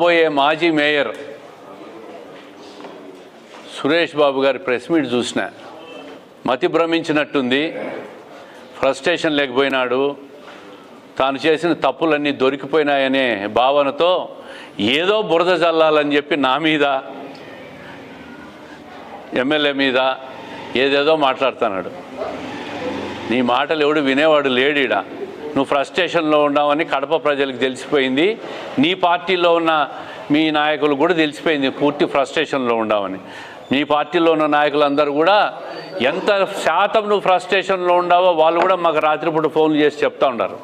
కాబోయే మాజీ మేయర్ సురేష్ బాబు గారి ప్రెస్ మీట్ చూసిన మతి భ్రమించినట్టుంది ఫ్రస్ట్రేషన్ లేకపోయినాడు తాను చేసిన తప్పులన్నీ దొరికిపోయినాయనే భావనతో ఏదో బురద చల్లాలని చెప్పి నా మీద ఎమ్మెల్యే మీద ఏదేదో మాట్లాడుతున్నాడు. నీ మాటలు ఎవడు వినేవాడు లేడీడా? నువ్వు ఫ్రస్ట్రేషన్లో ఉన్నావని కడప ప్రజలకు తెలిసిపోయింది. నీ పార్టీలో ఉన్న మీ నాయకులు కూడా తెలిసిపోయింది పూర్తి ఫ్రస్ట్రేషన్లో ఉన్నావని. మీ పార్టీలో ఉన్న నాయకులందరూ కూడా ఎంత శాతం నువ్వు ఫ్రస్ట్రేషన్లో ఉండావో వాళ్ళు కూడా మాకు రాత్రిపూట ఫోన్లు చేసి చెప్తా ఉన్నారు.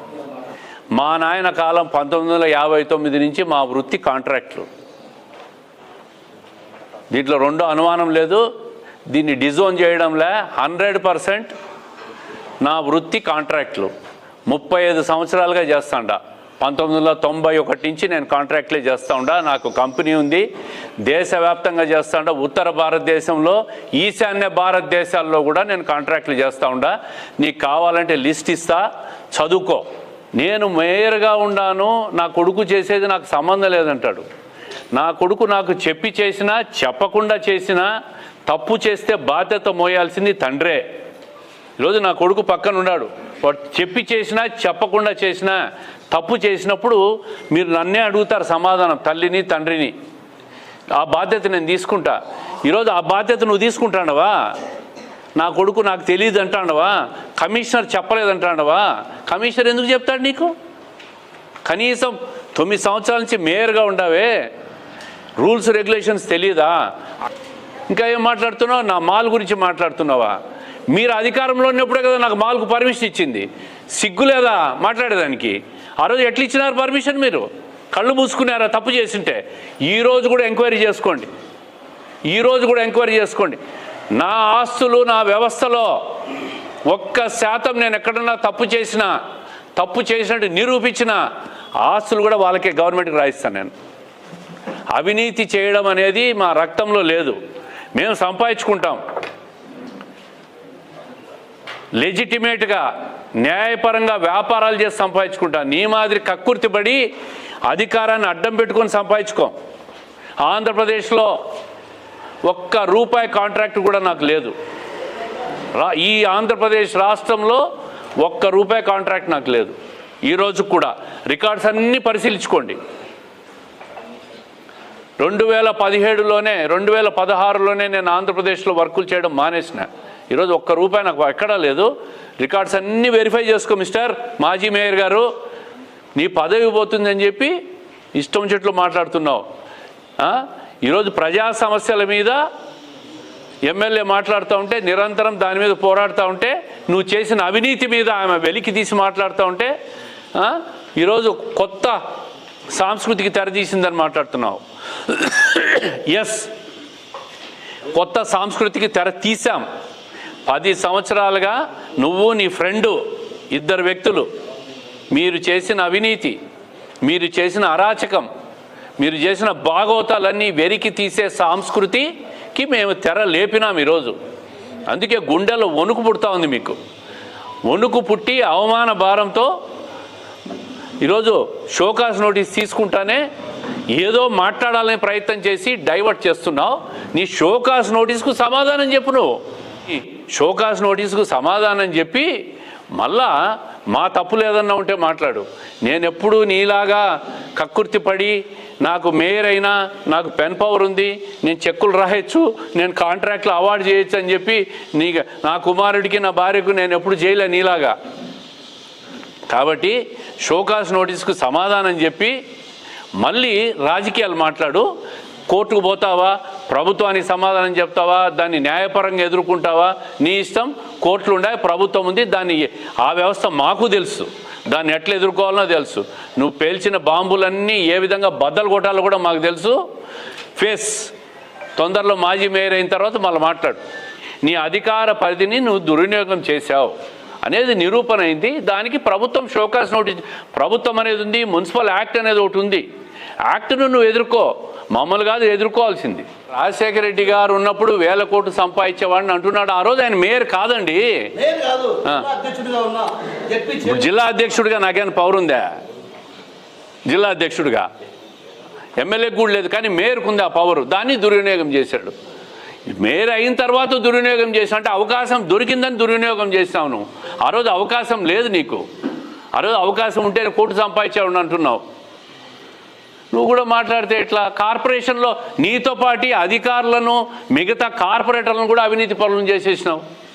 మా నాయన కాలం పంతొమ్మిది వందల యాభై తొమ్మిది నుంచి మా వృత్తి కాంట్రాక్ట్లు. దీంట్లో రెండో అనుమానం లేదు. దీన్ని డిజోన్ చేయడంలే హండ్రెడ్ పర్సెంట్ నా వృత్తి కాంట్రాక్ట్లు. ముప్పై ఐదు సంవత్సరాలుగా చేస్తాండ. పంతొమ్మిది వందల తొంభై ఒకటి నుంచి నేను కాంట్రాక్ట్లే చేస్తూ ఉండా. నాకు కంపెనీ ఉంది. దేశవ్యాప్తంగా చేస్తాండా ఉత్తర భారతదేశంలో ఈశాన్య భారతదేశాల్లో కూడా నేను కాంట్రాక్ట్లు చేస్తూ ఉండా. నీకు కావాలంటే లిస్ట్ ఇస్తా. చదువుకో. నేను మేయర్గా ఉన్నాను నా కొడుకు చేసేది నాకు సంబంధం లేదంటాడు. నా కొడుకు నాకు చెప్పి చేసినా చెప్పకుండా చేసినా తప్పు చేస్తే బాధ్యత మోయాల్సింది తండ్రే. ఈరోజు నా కొడుకు పక్కన ఉన్నాడు చెప్పి చేసినా చెప్పకుండా చేసినా తప్పు చేసినప్పుడు మీరు నన్నే అడుగుతారు సమాధానం తల్లిని తండ్రిని. ఆ బాధ్యత నేను తీసుకుంటా. ఈరోజు ఆ బాధ్యత నువ్వు తీసుకుంటాడవా? నా కొడుకు నాకు తెలియదు అంటాడవా? కమిషనర్ చెప్పలేదంటాడవా కమిషనర్ ఎందుకు చెప్తాడు నీకు? కనీసం తొమ్మిది సంవత్సరాల నుంచి మేయర్గా ఉండవే. రూల్స్ రెగ్యులేషన్స్ తెలియదా ఇంకా ఏం మాట్లాడుతున్నావు? నా మాల్ గురించి మాట్లాడుతున్నావా? మీరు అధికారంలో ఉన్నప్పుడే కదా నాకు మాల్కు పర్మిషన్ ఇచ్చింది. సిగ్గు లేదా మాట్లాడేదానికి? ఆ రోజు ఎట్లా ఇచ్చినారు పర్మిషన్ మీరు? కళ్ళు మూసుకున్నారా తప్పు చేసింటే? ఈరోజు కూడా ఎంక్వైరీ చేసుకోండి. ఈ రోజు కూడా ఎంక్వైరీ చేసుకోండి. నా ఆస్తులు నా వ్యవస్థలో ఒక్క శాతం నేను ఎక్కడన్నా తప్పు చేసినా తప్పు చేసినట్టు నిరూపించిన ఆస్తులు కూడా వాళ్ళకే గవర్నమెంట్కి రాయిస్తాను నేను. అవినీతి చేయడం అనేది మా రక్తంలో లేదు. మేము సంపాదించుకుంటాం. లెజిటిమేట్గా న్యాయపరంగా వ్యాపారాలు చేసి సంపాదించుకుంటాను నీ మాదిరి కక్కుర్తిపడి అధికారాన్ని అడ్డం పెట్టుకొని సంపాదించుకో. ఆంధ్రప్రదేశ్లో ఒక్క రూపాయి కాంట్రాక్ట్ కూడా నాకు లేదు. ఈ ఆంధ్రప్రదేశ్ రాష్ట్రంలో ఒక్క రూపాయి కాంట్రాక్ట్ నాకు లేదు. ఈ కూడా రికార్డ్స్ అన్నీ పరిశీలించుకోండి. రెండు వేల పదిహేడులోనే రెండు వేల పదహారులోనే నేను ఆంధ్రప్రదేశ్లో వర్కులు చేయడం మానేసిన. ఈరోజు ఒక్క రూపాయి నాకు ఎక్కడా లేదు. రికార్డ్స్ అన్నీ వెరిఫై చేసుకో మిస్టర్ మాజీ మేయర్ గారు. నీ పదవి పోతుందని చెప్పి ఇష్టం చెట్లు మాట్లాడుతున్నావు. ఈరోజు ప్రజా సమస్యల మీద ఎమ్మెల్యే మాట్లాడుతూ ఉంటే నిరంతరం దాని మీద పోరాడుతూ ఉంటే నువ్వు చేసిన అవినీతి మీద ఆమె వెలికి తీసి మాట్లాడుతూ ఉంటే ఈరోజు కొత్త సాంస్కృతికి తెరదీసిందని మాట్లాడుతున్నావు. ఎస్ కొత్త సాంస్కృతికి తెర తీసాం పది సంవత్సరాలుగా నువ్వు నీ ఫ్రెండు ఇద్దరు వ్యక్తులు మీరు చేసిన అవినీతి మీరు చేసిన అరాచకం మీరు చేసిన బాగోతాలన్నీ వెరికి తీసే సంస్కృతికి మేము తెర లేపినాం ఈరోజు. అందుకే గుండెలో వణుకు పుడతా ఉంది మీకు. వణుకు పుట్టి అవమాన భారంతో ఈరోజు షోకాస్ నోటీస్ తీసుకుంటానే ఏదో మాట్లాడాలనే ప్రయత్నం చేసి డైవర్ట్ చేస్తున్నావు. నీ షోకాస్ నోటీస్కు సమాధానం చెప్పు నువ్వు. షోకాస్ నోటీస్కు సమాధానం చెప్పి మళ్ళా మా తప్పు లేదన్నా ఉంటే మాట్లాడు. నేను ఎప్పుడు నీలాగా కక్కుర్తి పడి నాకు మేయర్ అయినా నాకు పెన్ పవర్ ఉంది నేను చెక్కులు రాయొచ్చు నేను కాంట్రాక్ట్లు అవార్డు చేయొచ్చు అని చెప్పి నీ నా కుమారుడికి నా భార్యకు నేను ఎప్పుడు చేయలే నీలాగా. కాబట్టి షోకాస్ నోటీస్కు సమాధానం చెప్పి మళ్ళీ రాజకీయాలు మాట్లాడు. కోర్టుకు పోతావా? ప్రభుత్వానికి సమాధానం చెప్తావా? దాన్ని న్యాయపరంగా ఎదుర్కొంటావా? నీ ఇష్టం కోర్టులు ఉన్నాయి ప్రభుత్వం ఉంది దాన్ని ఆ వ్యవస్థ మాకు తెలుసు. దాన్ని ఎట్లా ఎదుర్కోవాలనో తెలుసు. నువ్వు పేల్చిన బాంబులన్నీ ఏ విధంగా బద్దలు కొట్టాలో కూడా మాకు తెలుసు. ఫేస్ తొందరలో మాజీ మేయర్ అయిన తర్వాత మళ్ళీ మాట్లాడు. నీ అధికార పరిధిని నువ్వు దుర్వినియోగం చేశావు అనేది నిరూపణ అయింది. దానికి ప్రభుత్వం షోకాస్ నోటీస్ ప్రభుత్వం అనేది ఉంది మున్సిపల్ యాక్ట్ అనేది ఒకటి ఉంది. యాక్ట్ను నువ్వు ఎదుర్కో. మమ్మల్ని కాదు ఎదుర్కోవాల్సింది. రాజశేఖర రెడ్డి గారు ఉన్నప్పుడు వేల కోట్లు సంపాదించేవాడిని అంటున్నాడు. ఆ రోజు ఆయన మేయర్ కాదండి. జిల్లా అధ్యక్షుడిగా నాకేమైనా పవర్ ఉందా? జిల్లా అధ్యక్షుడిగా. ఎమ్మెల్యేకి కూడా లేదు కానీ మేయర్కు ఉంది ఆ పవర్ దాన్ని దుర్వినియోగం చేశాడు. మేయర్ అయిన తర్వాత దుర్వినియోగం చేసా అంటే అవకాశం దొరికిందని దుర్వినియోగం చేస్తావు నువ్వు. ఆ రోజు అవకాశం లేదు నీకు. ఆ రోజు అవకాశం ఉంటే కోర్టు సంపాదించావు అంటున్నావు. నువ్వు కూడా మాట్లాడితే ఎట్లా? కార్పొరేషన్లో నీతో పాటి అధికారులను మిగతా కార్పొరేటర్లను కూడా అవినీతి పనులను చేసేసినావు.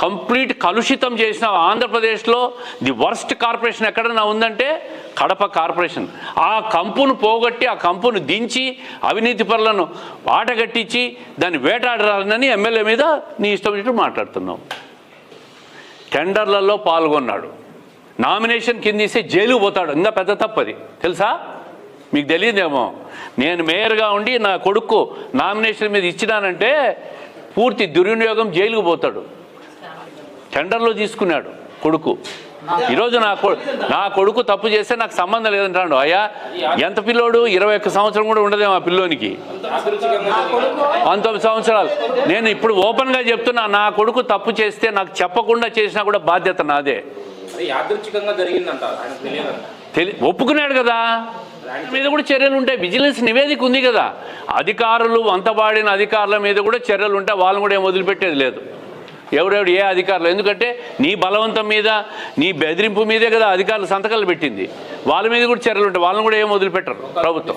కంప్లీట్ కలుషితం చేసినావు ఆంధ్రప్రదేశ్లో. ది వర్స్ట్ కార్పొరేషన్ ఎక్కడన్నా ఉందంటే కడప కార్పొరేషన్. ఆ కంపును పోగొట్టి ఆ కంపును దించి అవినీతి పనులను ఆటగట్టించి దాన్ని వేటాడాలని ఎమ్మెల్యే మీద నీ ఇష్టం మాట్లాడుతున్నావు. టెండర్లలో పాల్గొన్నాడు. నామినేషన్ కింద ఇస్తే పోతాడు. ఇంకా పెద్ద తప్పది. తెలుసా? మీకు తెలియదేమో. నేను మేయర్గా ఉండి నా కొడుకు నామినేషన్ మీద ఇచ్చినానంటే పూర్తి దుర్వినియోగం జైలుకు పోతాడు. టెండర్లో తీసుకున్నాడు కొడుకు. ఈరోజు నా నా కొడుకు తప్పు చేస్తే నాకు సంబంధం లేదంటాడు అయ్యా ఎంత పిల్లోడు? ఇరవై ఒక్క సంవత్సరం కూడా ఉండదేమో ఆ పిల్లోనికి. పంతొమ్మిది సంవత్సరాలు. నేను ఇప్పుడు ఓపెన్గా చెప్తున్నా నా కొడుకు తప్పు చేస్తే నాకు చెప్పకుండా చేసినా కూడా బాధ్యత నాదే. యాదృచ్ఛికంగా జరిగిందంట ఆయనకు తెలియదంట. తెలి ఒప్పుకున్నాడు కదా. దాని మీద కూడా చర్యలు ఉంటాయి. విజిలెన్స్ నివేదిక ఉంది కదా. అధికారులు వంతబాడిన అధికారుల మీద కూడా చర్యలు ఉంటాయి వాళ్ళని కూడా ఏం వదిలిపెట్టేది లేదు. ఎవరెవడు ఏ అధికారులు? ఎందుకంటే నీ బలవంతం మీద నీ బెదిరింపు మీదే కదా అధికారులు సంతకాలు పెట్టింది. వాళ్ళ మీద కూడా చర్యలు ఉంటాయి. వాళ్ళని కూడా ఏం వదిలిపెట్టరు ప్రభుత్వం.